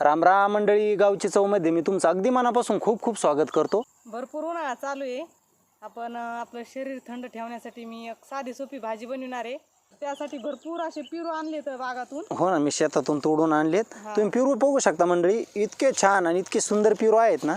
रामराम मंडळी गावची चौमध्ये मी तुमचं अगदी मनापासून खूप खूप स्वागत करतो. भरपूर उन्हाळा चालू आहे. आपण आपलं शरीर थंड ठेवण्यासाठी मी एक साधी सोपी भाजी बनवणार आहे. त्यासाठी भरपूर असे पिरू आणले तर बागातून. हो ना मी शेतातून तोडून आणलेत. तुम्ही पिरू बघू शकता मंडळी इतके छान आणि इतके सुंदर पिरू आहेत ना.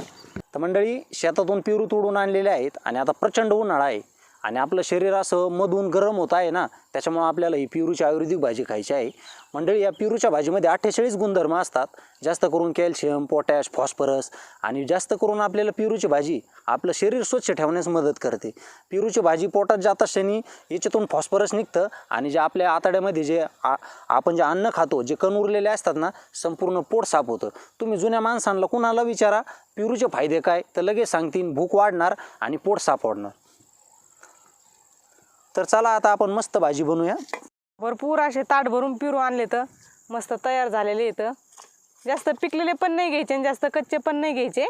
तर मंडळी शेतातून पिरू तोडून आणलेले आहेत आणि आता प्रचंड उन्हाळा आहे. आणि आपलं शरीर असं मधून गरम होत आहे ना त्याच्यामुळे आपल्याला ही पिरूची आयुर्वेदिक भाजी खायची आहे. मंडळी या पिरूच्या भाजीमध्ये अठ्ठेचाळीस गुणधर्म असतात. जास्त करून कॅल्शियम पोटॅश फॉस्फरस आणि जास्त करून आपल्याला पिरूची भाजी आपलं शरीर स्वच्छ ठेवण्यास मदत करते. पिरूची भाजी पोटात जात क्षणी याच्यातून फॉस्फरस निघतं आणि जे आपल्या आतड्यामध्ये जे आ- आपण जे अन्न खातो जे कण उरलेले असतात ना संपूर्ण पोट साफ होतं. तुम्ही जुन्या माणसांना कुणाला विचारा पिरूचे फायदे काय? तर लगेच सांगतील भूक वाढणार आणि पोट साफ वाढणार तर चला आता आपण मस्त भाजी बनवूया. भरपूर असे ताट भरून पिरू आणले तर मस्त तयार झालेले येतं जास्त पिकलेले पण नाही घ्यायचे आणि जास्त कच्चे पण नाही घ्यायचे.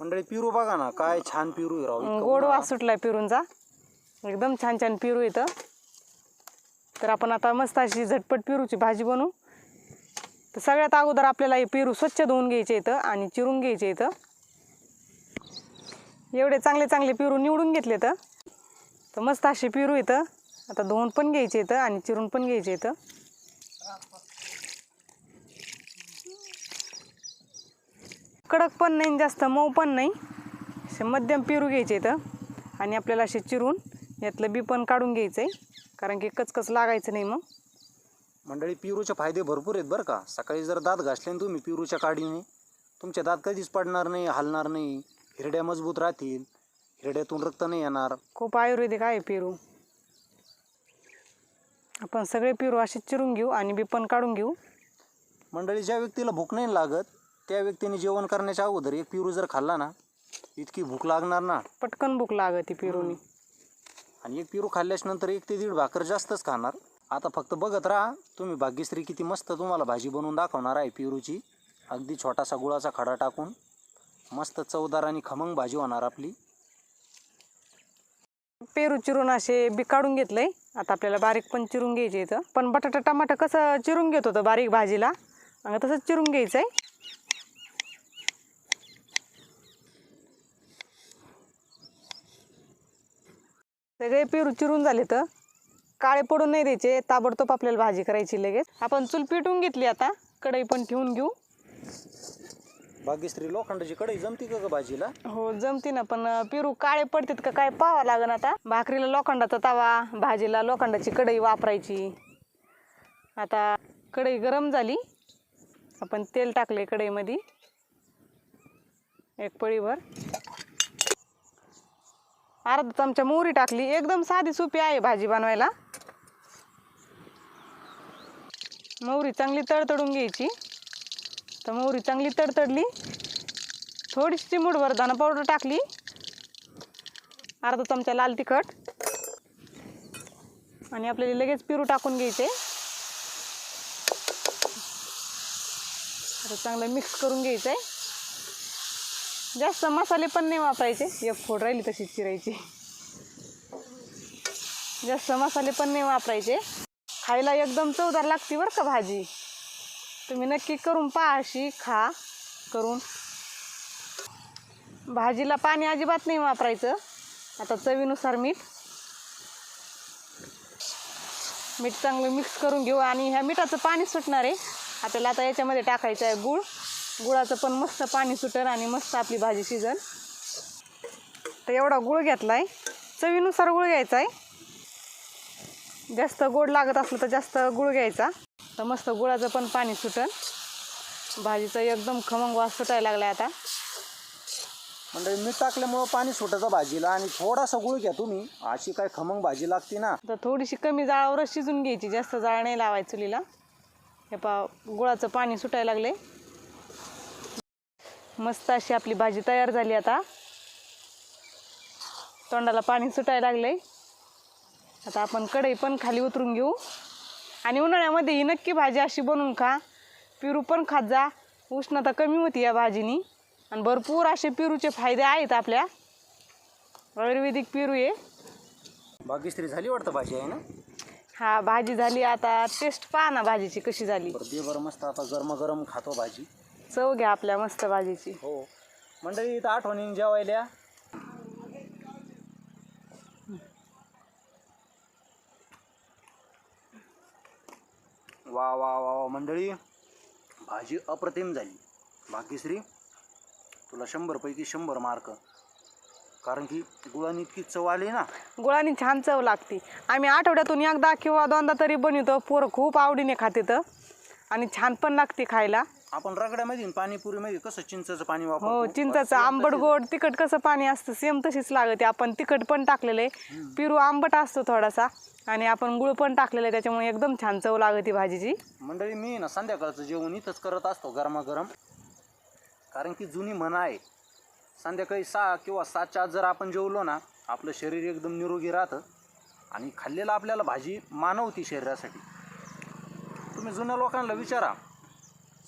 मंडळी पिरू बघा ना काय छान पिरू आहे राव इतकं गोड. वास सुटलाय पिरूंचा. एकदम छान छान पिरू येतं तर आपण आता मस्त अशी झटपट पिरूची भाजी बनवू. तर सगळ्यात अगोदर आपल्याला हे पेरू स्वच्छ धुवून घ्यायचे इथं आणि चिरून घ्यायचे इथं एवढे चांगले चांगले पेरू निवडून घेतले तर तर मस्त असे पेरू इथं. आता धुवून पण घ्यायचे इथं आणि चिरून पण घ्यायचे इथं. कडक पण नाही आणि जास्त मऊ पण नाही. असे मध्यम पेरू घ्यायचे इथं. आणि आपल्याला असे चिरून यातलं बी पण काढून घ्यायचं आहे कारण की कचकच लागायचं नाही मग. मंडळी पिरूचे फायदे भरपूर आहेत बरं का. सकाळी जर दात घासले ना तुम्ही पिरूच्या काढीने तुमचे दात कधीच पडणार नाही हलणार नाही हिरड्या मजबूत राहतील. हिरड्यातून रक्त नाही येणार. खूप आयुर्वेदिक आहे पेरू. आपण सगळे पेरू असे चिरून घेऊ आणि बी पण काढून घेऊ. मंडळी ज्या व्यक्तीला भूक नाही लागत त्या व्यक्तीने जेवण करण्याच्या अगोदर एक पिरू जर खाल्ला ना इतकी भूक लागणार ना. पटकन भूक लागते पेरूनी. आणि एक पिरू खाल्ल्याच्या नंतर एक ते दीड भाकर जास्तच खाणार. आता फक्त बघत राहा तुम्ही भाग्यश्री किती मस्त तुम्हाला भाजी बनवून दाखवणार आहे पिरूची. अगदी छोटासा गुळाचा खडा टाकून. मस्त चवदार आणि खमंग भाजी होणार आपली. पेरू चिरून असे बी काढून घेतलंय. आता आपल्याला बारीक पण चिरून घ्यायचे इथं. पण बटाटा टमाटा कसं चिरून घेत होतं बारीक भाजीला? आणि तसंच चिरून घ्यायचं आहे सगळे पेरू चिरून झाले तर काळे पडून नाही द्यायचे. ताबडतोब आपल्याला भाजी करायची लगेच. आपण चूल पेटून घेतली आता. कढई पण ठेवून घेऊ. भाग्यश्री लोखंडाची कढई जमती का ग भाजीला? हो जमते ना पण पेरू काळे पडतात का काय पाहावं लागन आता? भाकरीला लोखंडाचा तवा भाजीला लोखंडाची कढई वापरायची. आता कढई गरम झाली. आपण तेल टाकले कढईमध्ये. एक पळीभर. अर्धा चमचा मोहरी टाकली. एकदम साधी सोपी आहे भाजी बनवायला. मोहरी चांगली तळतडून घ्यायची. तर मोहरी चांगली तडतडली. थोडीशी चिमूटभर धना पावडर टाकली. अर्धा चमचा लाल तिखट. आणि आपल्याला लगेच पिरू टाकून घ्यायचे. आता चांगलं मिक्स करून घ्यायचं आहे जास्त मसाले पण नाही वापरायचे. एक फोड राहिली तशीच चिरायची. जास्त मसाले पण नाही वापरायचे. खायला एकदम चवदार लागते बरं का भाजी. तुम्ही नक्की करून पहा अशी खा करून. भाजीला पाणी अजिबात नाही वापरायचं. आता चवीनुसार मीठ. मीठ चांगलं मिक्स करून घेऊ आणि ह्या मिठाचं पाणी सुटणार आहे. आपल्याला आता याच्यामध्ये टाकायचं आहे गुळ. गुळाचं पण मस्त पाणी सुटेल आणि मस्त आपली भाजी शिजल. तर एवढा गुळ घेतला आहे चवीनुसार गुळ घ्यायचा आहे. जास्त गोड लागत असलं तर जास्त गुळ घ्यायचा. तर मस्त गुळाचं पण पाणी सुटल भाजीचा एकदम खमंग वास सुटायला लागला आता. मंडळी मीठ टाकल्यामुळं पाणी सुटायचं भाजीला आणि थोडासा गुळ घ्या तुम्ही. अशी काय खमंग भाजी लागते ना. तर थोडीशी कमी जाळावरच शिजून घ्यायची जास्त जाळ नाही लावायची चुलीला. हे पा गुळाचं पाणी सुटायला लागले मस्त अशी आपली भाजी तयार झाली आता. तोंडाला पाणी सुटायला लागले आता आपण कढई पण खाली उतरून घेऊ. आणि उन्हाळ्यामध्ये ही नक्की भाजी अशी बनवून खा. पिरू पण खात जा. उष्णता कमी होती या भाजीनी. आणि भरपूर असे पिरूचे फायदे आहेत आपल्या. आयुर्वेदिक पिरू आहे भाग्यश्री झाली वाटतं भाजी आहे ना? हा भाजी झाली आता. टेस्ट पहा ना भाजीची कशी झाली. बरं दे बरं मस्त आता गरम गरम खातो भाजी. चव घ्या आपल्या मस्त भाजीची. हो. मंडळी इथं आठवणी जेवायल्या. वा वा वा वा. मंडळी भाजी अप्रतिम झाली. भाग्यश्री तुला शंभरपैकी शंभर मार्क कारण की गुळाने इतकी चव आली ना. गुळाने छान चव लागते. आम्ही आठवड्यातून एकदा किंवा दोनदा तरी बनवतो. पोरं खूप आवडीने खाते तर आणि छान पण लागते खायला. आपण रगड्यामध्ये आणि पाणीपुरीमध्ये कसं चिंचेचं पाणी हो वापरतो? चिंचाचं आंबट गोड तिखट कसं पाणी असतं सेम तशीच लागते. आपण तिखट पण टाकलेलं आहे. पिरू आंबट असतो थोडासा. आणि आपण गुळ पण टाकलेलं आहे त्याच्यामुळे एकदम छान चव लागते भाजीची. मंडळी मी ना संध्याकाळचं जेवण इथंच करत असतो गरमागरम. कारण की जुनी म्हण आहे संध्याकाळी सहा किंवा सातच्या आत जर आपण जेवलो ना आपलं शरीर एकदम निरोगी राहतं. आणि खाल्लेलं आपल्याला भाजी मानवती शरीरासाठी. तुम्ही जुन्या लोकांना विचारा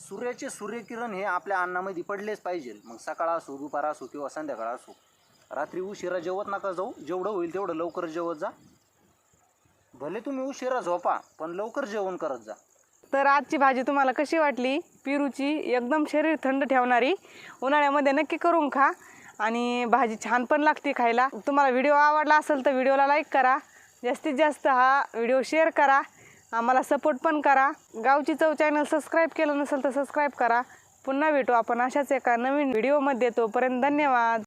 सूर्याचे सूर्यकिरण हे आपल्या अन्नामध्ये पडलेच पाहिजे. मग सकाळ असो दुपार असो किंवा संध्याकाळ असो. रात्री उशिरा जेवत नका जाऊ. जेवढं होईल तेवढं लवकर जेवत जा. भले तुम्ही उशिरा झोपा पण लवकर जेवण करत जा. तर आजची भाजी तुम्हाला कशी वाटली? पिरूची एकदम शरीर थंड ठेवणारी. उन्हाळ्यामध्ये नक्की करून खा. आणि भाजी छान पण लागते खायला. तुम्हाला व्हिडिओ आवडला असेल तर व्हिडिओला लाईक करा. जास्तीत जास्त हा व्हिडिओ शेअर करा. आम्हाला सपोर्ट पण करा. गावची चव चॅनल सबस्क्राईब केलं नसेल तर सबस्क्राईब करा. पुन्हा भेटू आपण अशाच एका नवीन व्हिडिओमध्ये तोपर्यंत धन्यवाद.